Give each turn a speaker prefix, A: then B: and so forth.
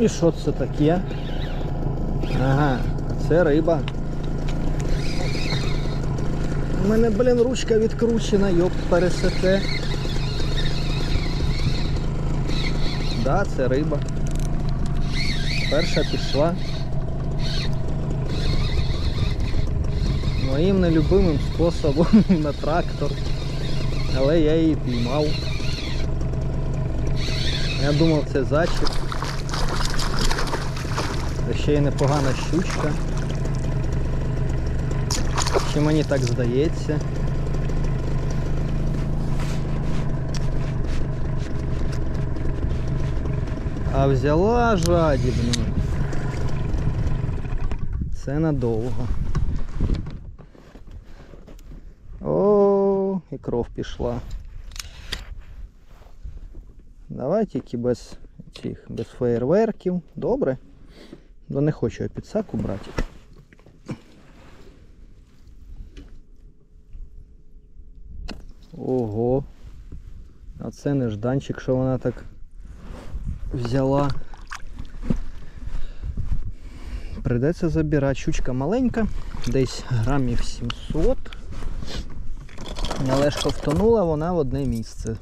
A: І що це таке? Ага, це риба. У мене, блін, ручка відкручена, йоп, пересете. Да, це риба. Перша пішла. Моїм нелюбимим способом на трактор. Але я її піймав. Я думав це зачіп. Ще й непогана щучка. Чи мені так здається? А взяла жадібно. Це надовго. О, і кров пішла. Давай тільки без цих, без феєрверків. Добре. Бо не хочу я підсаку брати. Ого. А це нежданчик, що вона так взяла. Придеться забирати. Щучка маленька, десь грамів 700. Але ж ковтонула вона в одне місце.